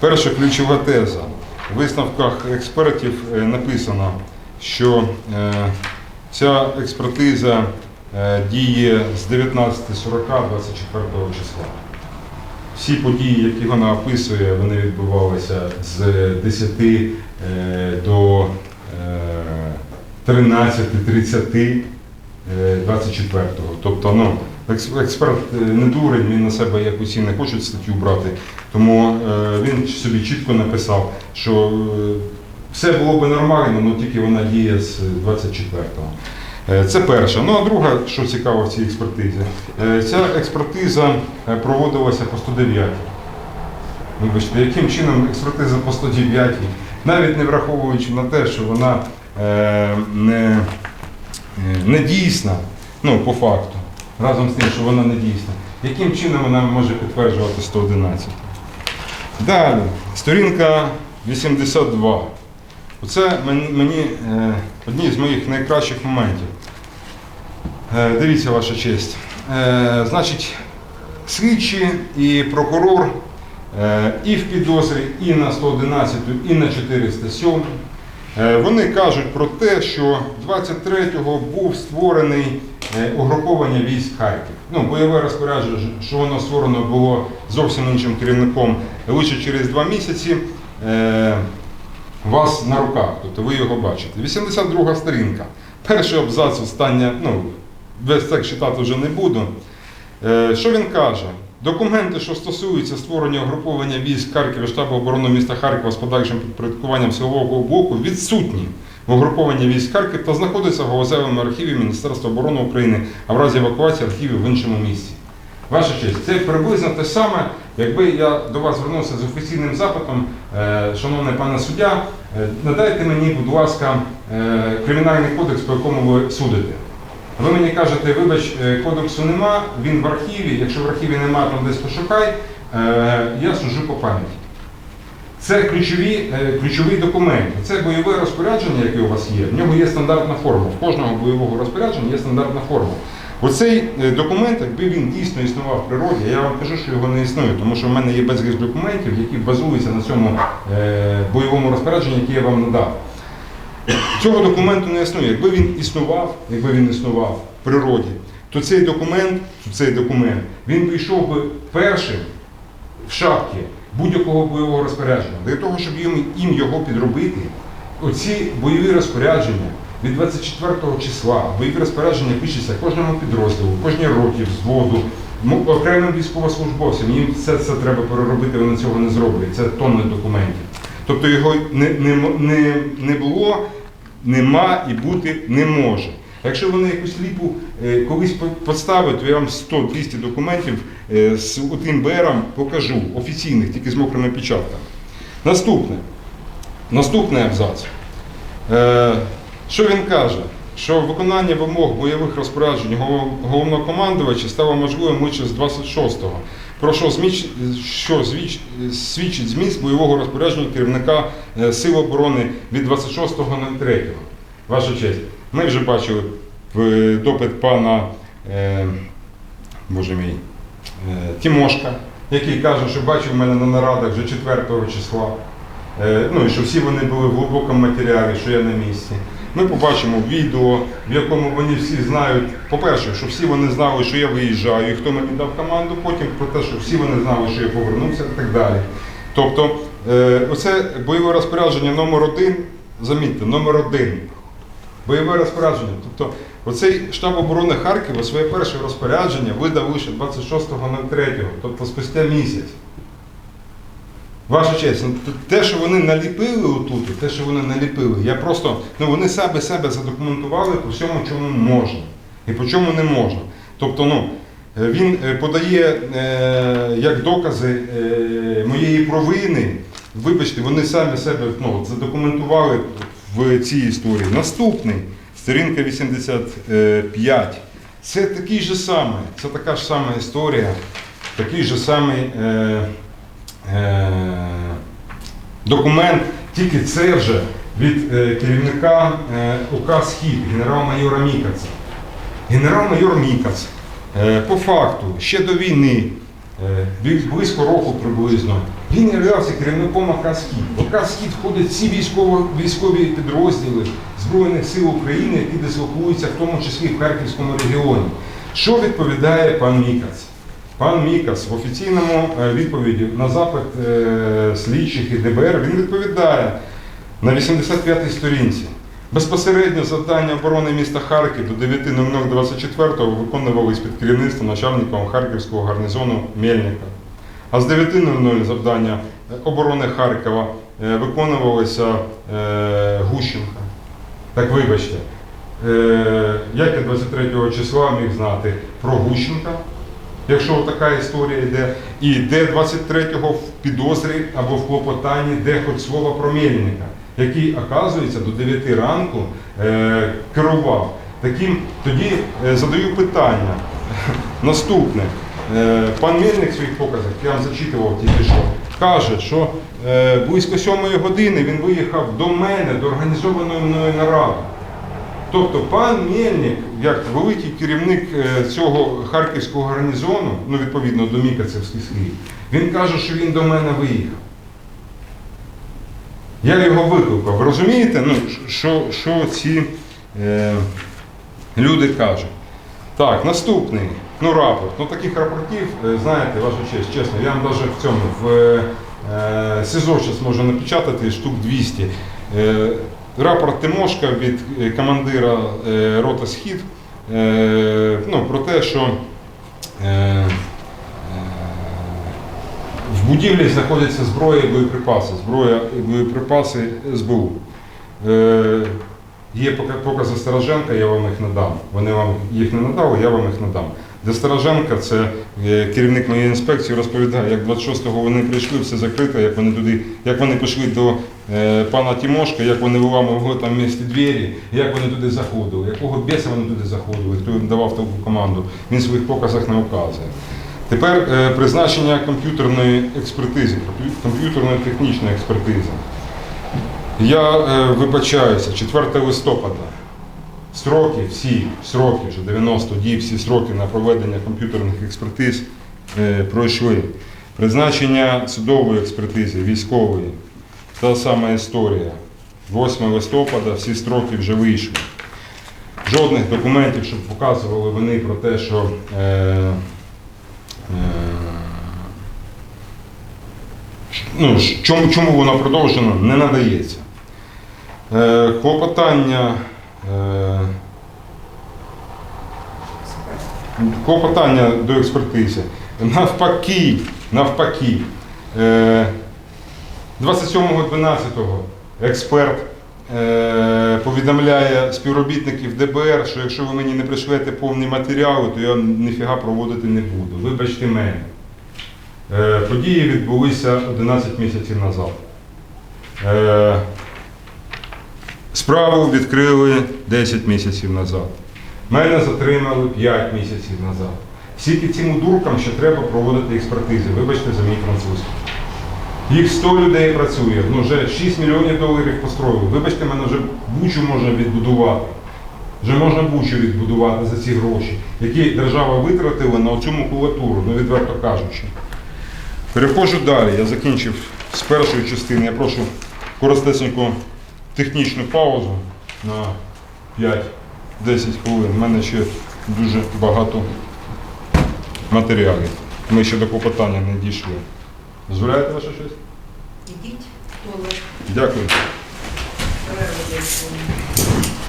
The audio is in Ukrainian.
Перша ключова теза. У висновках експертів е, написано, що е, ця експертиза е, діє з 19.40 24 числа. Всі події, які вона описує, вони відбувалися з 10 е, до е, 13.30 е, 24-го. Тобто, ну, експерт е, не дурень, він на себе як усі не хочуть статтю брати. Тому е, він собі чітко написав, що е, все було би нормально, але тільки вона діє з 24-го. Е, Це перше. Ну а друга, що цікаво в цій експертизі, ця експертиза проводилася по 109. Вибачте, яким чином експертиза по 109, навіть не враховуючи на те, що вона не, не дійсна, ну, по факту, разом з тим, що вона не дійсна, яким чином вона може підтверджувати 111? Далі, сторінка 82. Оце мені е, одні з моїх найкращих моментів. Е, дивіться, ваша честь. Е, значить, слідчі і прокурор е, і в підозрі, і на 111, і на 407. Е, Вони кажуть про те, що 23-го був створений угруповання військ Харків. Ну, бойове розпорядження, що воно створено було зовсім іншим керівником лише через два місяці. е, вас на руках, тобто ви його бачите. 82 сторінка. Перший абзац, остання, ну, весь текст читати вже не буду. Е, Що він каже? Документи, що стосуються створення угруповання військ Харкова штабу оборони міста Харкова з подальшим підпорядкуванням силового блоку відсутні в угрупованні військ Харків та знаходяться в галузевому архіві Міністерства оборони України, а в разі евакуації архівів в іншому місці. Ваша честь, це приблизно те саме, якби я до вас звернувся з офіційним запитом, е, шановний пане суддя, е, надайте мені, будь ласка, е, кримінальний кодекс, по якому ви судите. Ви мені кажете, вибач, кодексу нема, він в архіві, якщо в архіві нема, там десь пошукай, я суджу по пам'яті. Це ключові, е, ключовий документ. Це бойове розпорядження, яке у вас є. В нього є стандартна форма. В кожного бойового розпорядження є стандартна форма. Оцей е, документ, якби він дійсно існував в природі, я вам кажу, що його не існує, тому що в мене є безліч документів, які базуються на цьому е, бойовому розпорядженні, яке я вам надав. Цього документу не існує. Якби він існував, якби він існував в природі, то цей документ, цей документ, він би йшов би першим в шапки будь-якого бойового розпорядження. Для того, щоб їм, їм його підробити, оці бойові розпорядження від 24 числа, бойові розпорядження пишуться кожному підрозділу, кожній роті, взводу, окремим військовослужбовцям. Їм все це треба переробити, вони цього не зроблять. Це тонни документів. Тобто його не, не, не, не було, нема і бути не може. Якщо вони якусь ліпу е, колись по- поставлять, то я вам 100-200 документів е, з тим БРом покажу, офіційних, тільки з мокрими печатками. Наступне. Наступний абзац. Е, що він каже? Що виконання вимог бойових розпоряджень гол- головнокомандувача стало можливим лише з 26-го, про що, зміч, що звіч- свідчить зміст бойового розпорядження керівника Сил оборони від 26.03. Ваша честь, ми вже бачили е, допит пана е, Боже мій, е, Тімошка, який каже, що бачив мене на нарадах вже 4 числа. Ну і що всі вони були в глибокому матеріалі, що я на місці. Ми побачимо відео, в якому вони всі знають, по-перше, що всі вони знали, що я виїжджаю, і хто мені дав команду, потім про те, що всі вони знали, що я повернувся і так далі. Тобто, оце бойове розпорядження номер один, замітьте, номер один. Бойове розпорядження. Тобто, оцей штаб оборони Харкова своє перше розпорядження видав лише 26.03, тобто спустя місяць. Ваша честь, ну, те, що вони наліпили отут, те, що вони наліпили, я просто, ну вони себе себе задокументували по всьому, чому можна і по чому не можна. Тобто, ну, він е, подає е, як докази е, моєї провини. Вибачте, вони самі себе ну, задокументували в цій історії. Наступний, сторінка 85. Це такий же самий, це така ж сама історія, такий же самий. Е, е, документ, тільки це вже від е, керівника е, УК Схід, генерал-майора Мікаца. Генерал-майор Мікац е, по факту ще до війни, е, близько року приблизно, Він являвся керівником АК «Схід». В АК «Схід входять всі військово, військові підрозділи Збройних сил України, які дислокуються в тому числі в Харківському регіоні. Що відповідає пан Мікац? Пан Мікас в офіційному е, відповіді на запит е, слідчих і ДБР він відповідає на 85-й сторінці. Безпосередньо завдання оборони міста Харків до 9.00.24 виконувались під керівництвом начальником Харківського гарнізону Мельника. А з 9.00 завдання оборони Харкова е, виконувалося е, Гущенка. Так вибачте, е, як я 23 числа міг знати про Гущенка, якщо така історія йде, і де 23-го в підозрі або в клопотанні, де хоч слово про Мельника, який, оказується, до 9 ранку керував. Таким тоді задаю питання. Наступне. Е, Пан Мельник в своїх показах, я вам зачитував тільки що, каже, що е, близько 7 години він виїхав до мене, до організованої мною наради. Тобто пан Мельник, як великий керівник е, цього харківського гарнізону, ну відповідно до Мікацевських слів, він каже, що він до мене виїхав. Я його викликав. Розумієте, ну, що, що ці е, люди кажуть? Так, наступний. Ну, рапорт. Ну, таких рапортів, е, знаєте, ваша честь, чесно, я вам навіть в цьому в е, СИЗО зараз можу напечатати штук 200. Е, рапорт Тимошка від е, командира е, роти Схід е, ну, про те, що е, е, в будівлі знаходяться зброя і боєприпаси. Зброя і боєприпаси СБУ. Е, Є покази Стороженка, я вам їх надам. Вони вам їх не надали, я вам їх надам. Де Стороженка, це е, керівник моєї інспекції, розповідає, як 26-го вони прийшли, все закрито, як вони туди, як вони пішли до е, пана Тимошка, як вони виламували там місті двері, як вони туди заходили, якого біса вони туди заходили, хто їм давав таку команду. Він в своїх показах не вказує. Тепер е, призначення комп'ютерної експертизи, комп'ю- комп'ютерної технічної експертизи. Я вибачаюся, 4 листопада. Сроки всі, сроки вже 90 діб, всі сроки на проведення комп'ютерних експертиз е, пройшли. Призначення судової експертизи, військової, та сама історія. 8 листопада всі строки вже вийшли. Жодних документів, щоб показували вони про те, що е, е, ну, чому, чому воно продовжено, не надається. Е, клопотання, е, клопотання до експертизи. Навпаки, навпаки, е, 27.12 експерт е, повідомляє співробітників ДБР, що якщо ви мені не пришлете повні матеріали, то я ніфіга проводити не буду. Вибачте мене. Е, Події відбулися 11 місяців назад. Е, Справу відкрили 10 місяців назад. Мене затримали 5 місяців назад. Всі цим удуркам ще треба проводити експертизи. Вибачте за мій французький. Їх 100 людей працює, ну вже 6 мільйонів доларів построїли. Вибачте, мене вже бучу можна відбудувати. Вже можна бучу відбудувати за ці гроші, які держава витратила на цю макулатуру, ну відверто кажучи. Переходжу далі. Я закінчив з першої частини. Я прошу коротесеньку технічну паузу на 5-10 хвилин. У мене ще дуже багато матеріалів. Ми ще до клопотання не дійшли. Дозволяєте ваше щось? Ідіть Дякую.